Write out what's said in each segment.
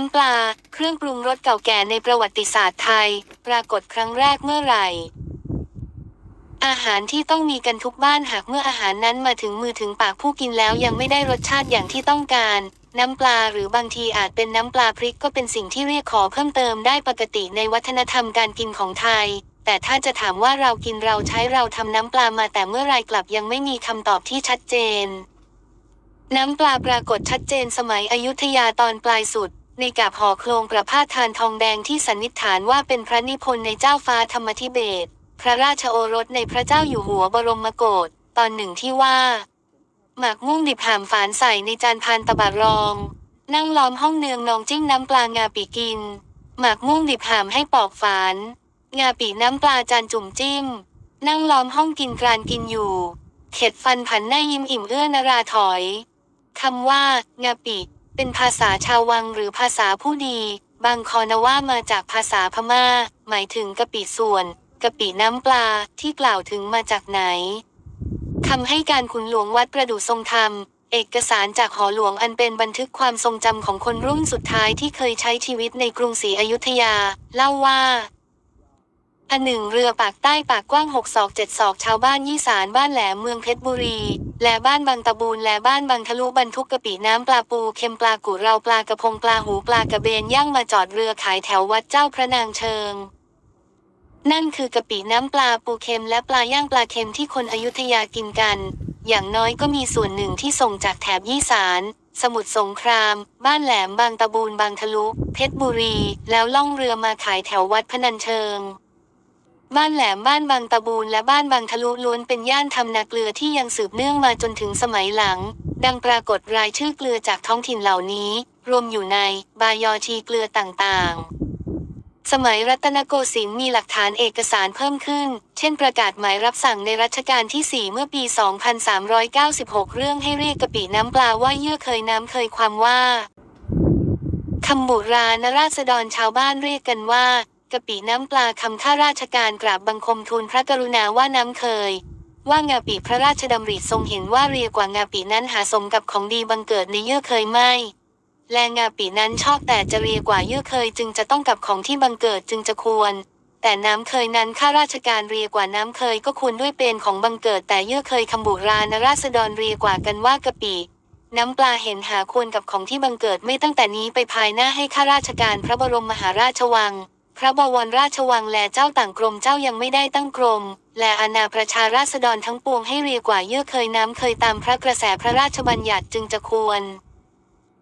น้ำปลา เครื่องปรุงรสเก่าแก่ในประวัติศาสตร์ไทย ปรากฏครั้งแรกเมื่อไหร่ อาหารที่ต้องมีกันทุกบ้านหากเมื่ออาหารนั้นมาถึงมือถึงปากผู้กินแล้วยังไม่ได้รสชาติอย่างที่ต้องการ น้ำปลาหรือบางทีอาจเป็นน้ำปลาพริกก็เป็นสิ่งที่เรียกขอเพิ่มเติมได้ปกติในวัฒนธรรมการกินของไทย แต่ถ้าจะถามว่าเรากินเราใช้เราทำน้ำปลามาแต่เมื่อไรกลับยังไม่มีคำตอบที่ชัดเจนน้ำปลาปรากฏชัดเจนสมัยอยุธยาตอนปลายสุด ในกาบห่อโครงประพาสทานทองแดงที่สันนิษฐานว่าเป็นพระนิพนธ์ในเจ้าฟ้าธรรมธิเบศพระราชโอรสในพระเจ้าอยู่หัวบรมโกศตอนหนึ่งที่ว่า หมากม่งดิบหามฝานใส่ในจานพานตะบะรอง นั่งล้อมห้องเนืองนองจิ้งน้ำปลางาปีกิน หมากม่งดิบหามให้ปอกฝาน งาปีน้ำปลาจานจุ่มจิ้ม นั่งล้อมห้องกินกรานกินอยู่ เข็ดฟันผันหน้ายิ้มอิ่มเอื้อนราถอยคำว่างาปิ เป็นภาษาชาววังหรือภาษาผู้ดี บางคอนว่ามาจากภาษาพม่า หมายถึงกะปิส่วนกะปิน้ำปลาที่กล่าวถึงมาจากไหนคำให้การขุนหลวงวัดประดู่ทรงธรรม เอกสารจากหอหลวงอันเป็นบันทึกความทรงจำของคนรุ่นสุดท้ายที่เคยใช้ชีวิตในกรุงศรีอยุธยา เล่าว่า อันหนึ่งเรือปากใต้ปากกว้างหกศอกเจ็ดศอกชาวบ้านยี่สารบ้านแหลมเมืองเพชรบุรี และบ้านบางตะบูนและบ้านบางทะลุบรรทุกกะปิน้ำปลาปูเค็มปลากุเราปลากระพงปลาหูปลากระเบนย่างมาจอดเรือขายแถววัดเจ้าพระนางเชิง นั่นคือกะปิน้ำปลาปูเค็มและปลาย่างปลาเค็มที่คนอยุธยากินกัน อย่างน้อยก็มีส่วนหนึ่งที่ส่งจากแถบยี่สารสมุทรสงคราม บ้านแหลมบางตะบูนบางทะลุ เพชรบุรี แล้วล่องเรือมาขายแถววัดพนัญเชิง บ้านแหลมบ้านบางตะบูนและบ้านบางทะลุล้วนเป็นย่านทำนาเกลือที่ยังสืบเนื่องมาจนถึงสมัยหลัง ดังปรากฏรายชื่อเกลือจากท้องถิ่นเหล่านี้ รวมอยู่ในบายอชีเกลือต่างๆ สมัยรัตนโกสินทร์มีหลักฐานเอกสารเพิ่มขึ้น เช่นประกาศหมายรับสั่งในรัชกาลที่ 4 เมื่อปี 2396 เรื่องให้เรียกกะปิน้ำปลาว่าเยื่อเคยน้ำเคยความว่าคำโบุรานราษฎรชาวบ้านเรียกกันว่า กะปิน้ำปลาคำข้าราชการกราบบังคมทูลพระกรุณาว่าน้ำเคย ว่างาปีพระราชดำริทรงเห็นว่าเรียกว่างาปีนั้นหาสมกับของดีบังเกิดในเยื่อเคยไม่ และงาปีนั้นชอบแต่จะเรียกว่าเยื่อเคยจึงจะต้องกับของที่บังเกิดจึงจะควร แต่น้ำเคยนั้นข้าราชการเรียกว่าน้ำเคยก็ควรด้วยเป็นของบังเกิดแต่เยื่อเคยคำบุรานราษฎรเรียกว่ากันว่ากะปิน้ำปลาเห็นหาควรกับของที่บังเกิดไม่ตั้งแต่นี้ไปภายหน้าให้ข้าราชการพระบรมมหาราชวัง พระบวรราชวังและเจ้าต่างกรมเจ้ายังไม่ได้ตั้งกรม และอาณาประชาราษฎรทั้งปวงให้เรียกว่าเยื่อเคยน้ำเคยตามพระกระแสพระราชบัญญัติจึงจะควร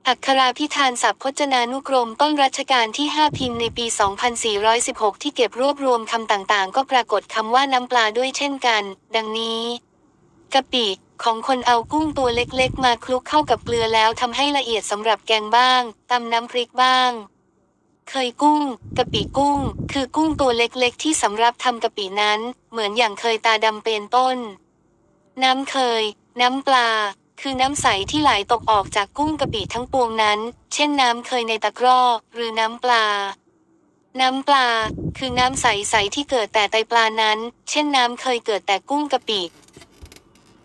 อักขราพิธานศัพท์พจนานุกรมต้นรัชกาลที่ 5 พิมพ์ในปี 2416 ที่เก็บรวบรวมคำต่างๆ ก็ปรากฏคำว่าน้ำปลาด้วยเช่นกัน ดังนี้กะปิของคนเอากุ้งตัวเล็กๆ มาคลุกเข้ากับเกลือแล้วทำให้ละเอียดสำหรับแกงบ้างตำน้ำพริกบ้าง เคยกุ้ง กะปิกุ้ง คือกุ้งตัวเล็กๆ ที่สำหรับทำกะปินั้น เหมือนอย่างเคยตาดำเป็นต้น น้ำเคย น้ำปลา คือน้ำใสที่ไหลตกออกจากกุ้งกะปิทั้งปวงนั้น เช่นน้ำเคยในตะกร้อ หรือน้ำปลา น้ำปลา คือน้ำใสๆที่เกิดแต่ไตปลานั้น เช่นน้ำเคยเกิดแต่กุ้งกะปิ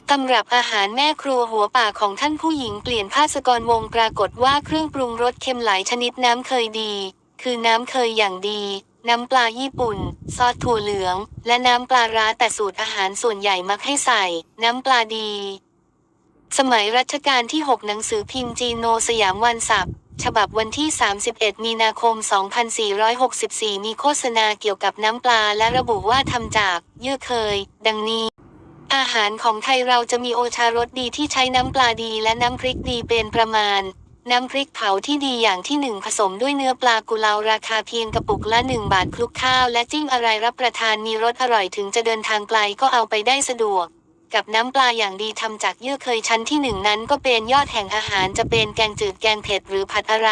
ตำรับอาหารแม่ครัวหัวป่าของท่านผู้หญิงเปลี่ยนภาสกรวงปรากฏว่าเครื่องปรุงรสเค็มหลายชนิดน้ำเคยดี คือน้ำเคยอย่างดี น้ำปลาญี่ปุ่น ซอสถั่วเหลือง และน้ำปลาร้าแต่สูตรอาหารส่วนใหญ่มักให้ใส่ น้ำปลาดี สมัยรัชกาลที่ 6 หนังสือพิมพ์จีโนสยามวันศัพท์ฉบับวันที่ 31 มีนาคม 2464 มีโฆษณาเกี่ยวกับน้ำปลาและระบุว่าทำจาก เยื่อเคย ดังนี้ อาหารของไทยเราจะมีโอชารสดีที่ใช้น้ำปลาดีและน้ำพริกดีเป็นประมาณ น้ำพริกเผาที่ดีอย่างที่หนึ่งผสมด้วยเนื้อปลากุเลาราคาเพียงกระปุกละหนึ่งบาทคลุกข้าวและจิ้มอะไรรับประทานมีรสอร่อยถึงจะเดินทางไกลก็เอาไปได้สะดวก กับน้ำปลาอย่างดีทำจากเยื่อเคยชั้นที่หนึ่งนั้นก็เป็นยอดแห่งอาหารจะเป็นแกงจืดแกงเผ็ดหรือผัดอะไร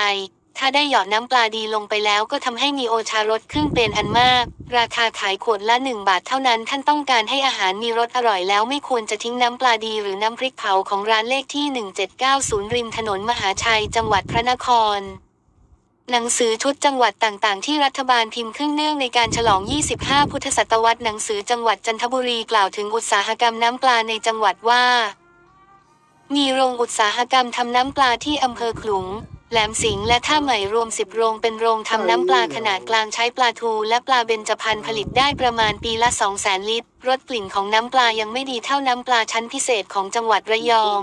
ถ้าได้หยอดน้ำปลาดีลงไปแล้วก็ทำให้มีโอชารสขึ้นเป็นอันมาก ราคาขายขวดละ 1 บาทเท่านั้นท่านต้องการให้อาหารมีรสอร่อยแล้วไม่ควรจะทิ้งน้ำปลาดีหรือน้ำพริกเผาของร้านเลขที่ 1790 ริมถนนมหาชัยจังหวัดพระนครหนังสือชุดจังหวัดต่างๆ ที่รัฐบาลพิมพ์ขึ้นเนื่องในการฉลอง 25 พุทธศตวรรษหนังสือจังหวัดจันทบุรีกล่าวถึงอุตสาหกรรมน้ำปลาในจังหวัดว่า มีโรงอุตสาหกรรมทำน้ำปลาที่อำเภอขลุง แหลมสิงห์และท่าใหม่รวม 10 โรงเป็นโรงทำน้ำปลาขนาดกลางใช้ปลาทูและปลาเบญจพรรณผลิตได้ประมาณปีละ 200,000 ลิตร รสกลิ่นของน้ำปลายังไม่ดีเท่าน้ำปลาชั้นพิเศษของจังหวัดระยอง